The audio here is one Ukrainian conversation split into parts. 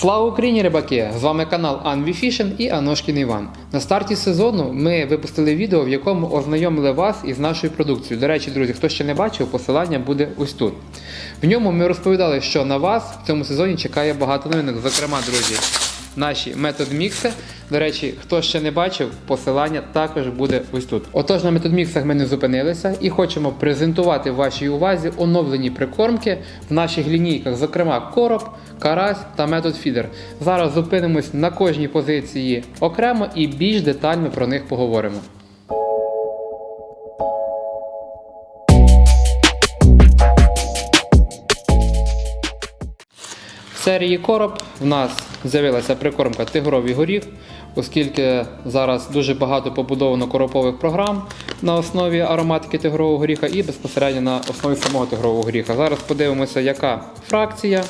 Слава Україні, рибаки! З вами канал Анвіфішн і Аношкін Іван. На старті сезону ми випустили відео, в якому ознайомили вас із нашою продукцією. До речі, друзі, хто ще не бачив, посилання буде ось тут. В ньому ми розповідали, що на вас в цьому сезоні чекає багато новинок. Зокрема, друзі, наші метод мікси. До речі, хто ще не бачив, посилання також буде ось тут. Отож, на метод міксах ми не зупинилися і хочемо презентувати вашій увазі оновлені прикормки в наших лінійках, зокрема короб, карась та метод фідер. Зараз зупинимось на кожній позиції окремо і більш детально про них поговоримо. В серії короб в нас з'явилася прикормка тигровий горіх, оскільки зараз дуже багато побудовано коропових програм на основі ароматики тигрового горіха і безпосередньо на основі самого тигрового горіха. Зараз подивимося, яка фракція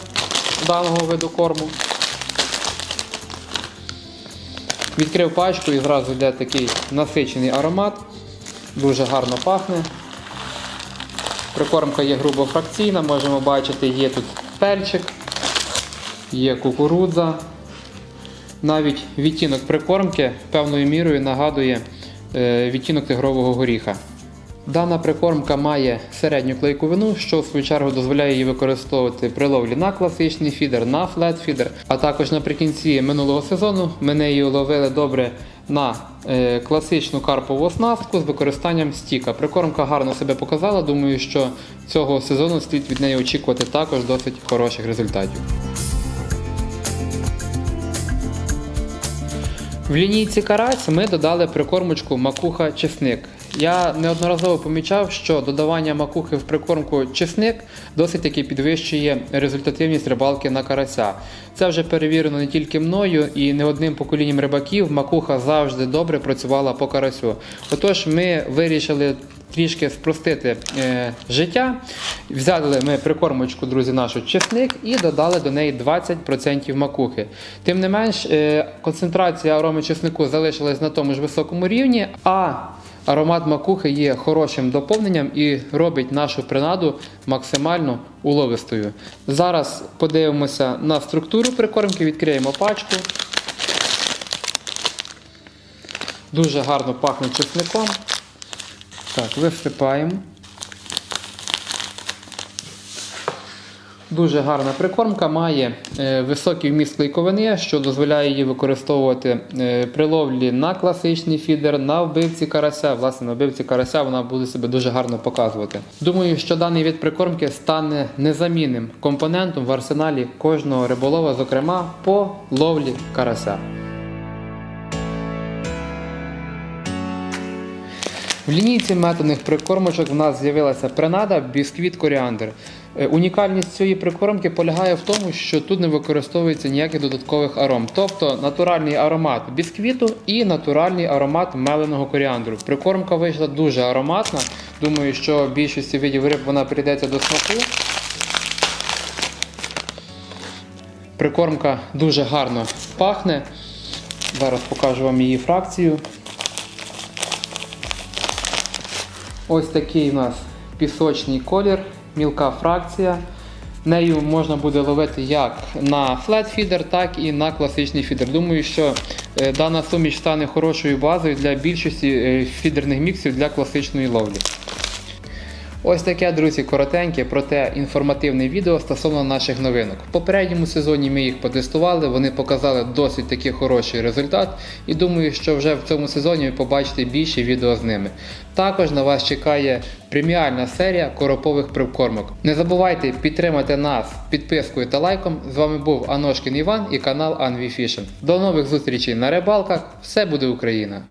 даного виду корму. Відкрив пачку і зразу йде такий насичений аромат, дуже гарно пахне. Прикормка є грубо фракційна, можемо бачити, є тут перчик, є кукурудза. Навіть відтінок прикормки певною мірою нагадує е, відтінок тигрового горіха. Дана прикормка має середню клейковину, що в свою чергу дозволяє її використовувати при ловлі на класичний фідер, на флет-фідер. А також наприкінці минулого сезону ми нею ловили добре на е, класичну карпову оснастку з використанням стіка. Прикормка гарно себе показала. Думаю, що цього сезону слід від неї очікувати також досить хороших результатів. В лінійці карась ми додали прикормочку макуха чесник. Я неодноразово помічав, що додавання макухи в прикормку чесник досить таки підвищує результативність рибалки на карася. Це вже перевірено не тільки мною і не одним поколінням рибаків. Макуха завжди добре працювала по карасю. Отож, ми вирішили трішки спростити е, життя. Взяли ми прикормочку, друзі, нашу чесник і додали до неї 20% макухи. Тим не менш, е, концентрація ароми чеснику залишилась на тому ж високому рівні, а аромат макухи є хорошим доповненням і робить нашу принаду максимально уловистою. Зараз подивимося на структуру прикормки, відкриємо пачку. Дуже гарно пахне чесником. Так, висипаємо. Дуже гарна прикормка, має е, високий вміст клейковини, що дозволяє її використовувати е, при ловлі на класичний фідер, на вбивці карася. Власне, на вбивці карася вона буде себе дуже гарно показувати. Думаю, що даний від прикормки стане незамінним компонентом в арсеналі кожного риболова, зокрема по ловлі карася. В лінійці методних прикормочок в нас з'явилася принада бісквіт коріандр. Е, Унікальність цієї прикормки полягає в тому, що тут не використовується ніяких додаткових аром, тобто натуральний аромат бісквіту і натуральний аромат меленого коріандру. Прикормка вийшла дуже ароматна. Думаю, що більшості видів риб вона прийдеться до смаку. Прикормка дуже гарно пахне. Зараз покажу вам її фракцію. Ось такий у нас пісочний колір, мілка фракція. Нею можна буде ловити як на флет-фідер, так і на класичний фідер. Думаю, що е, дана суміш стане хорошою базою для більшості е, фідерних міксів для класичної ловлі. Ось таке, друзі, коротеньке, проте інформативне відео стосовно наших новинок. В попередньому сезоні ми їх потестували, вони показали досить таки хороший результат, і думаю, що вже в цьому сезоні ви побачите більше відео з ними. Також на вас чекає преміальна серія коропових прикормок. Не забувайте підтримати нас підпискою та лайком. З вами був Аношкін Іван і канал Анвіфішн. До нових зустрічей на рибалках. Все буде Україна!